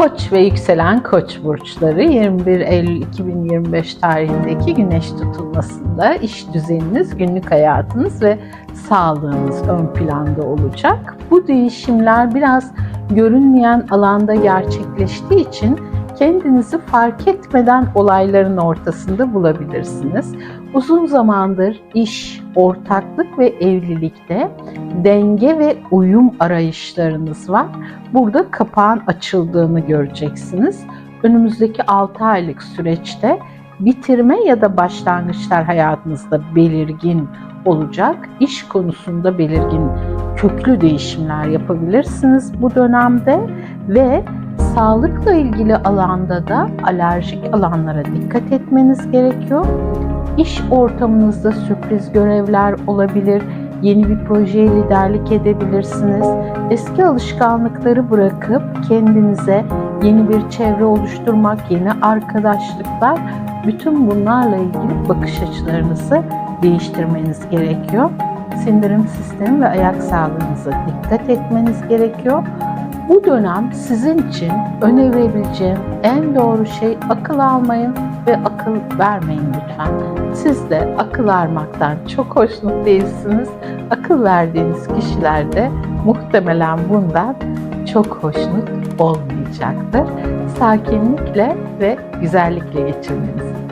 Koç ve yükselen koç burçları 21 Eylül 2025 tarihindeki güneş tutulmasında iş düzeniniz, günlük hayatınız ve sağlığınız ön planda olacak. Bu değişimler biraz görünmeyen alanda gerçekleştiği için kendinizi fark etmeden olayların ortasında bulabilirsiniz. Uzun zamandır iş, ortaklık ve evlilikte denge ve uyum arayışlarınız var. Burada kapağın açıldığını göreceksiniz. Önümüzdeki 6 aylık süreçte bitirme ya da başlangıçlar hayatınızda belirgin olacak. İş konusunda belirgin köklü değişimler yapabilirsiniz bu dönemde ve sağlıkla ilgili alanda da alerjik alanlara dikkat etmeniz gerekiyor. İş ortamınızda sürpriz görevler olabilir, yeni bir projeye liderlik edebilirsiniz. Eski alışkanlıkları bırakıp kendinize yeni bir çevre oluşturmak, yeni arkadaşlıklar, bütün bunlarla ilgili bakış açılarınızı değiştirmeniz gerekiyor. Sindirim sistemi ve ayak sağlığınıza dikkat etmeniz gerekiyor. Bu dönem sizin için önerebileceğim en doğru şey akıl almayın ve akıl vermeyin lütfen. Siz de akıl almaktan çok hoşnut değilsiniz. Akıl verdiğiniz kişiler de muhtemelen bundan çok hoşnut olmayacaktır. Sakinlikle ve güzellikle geçirmenizi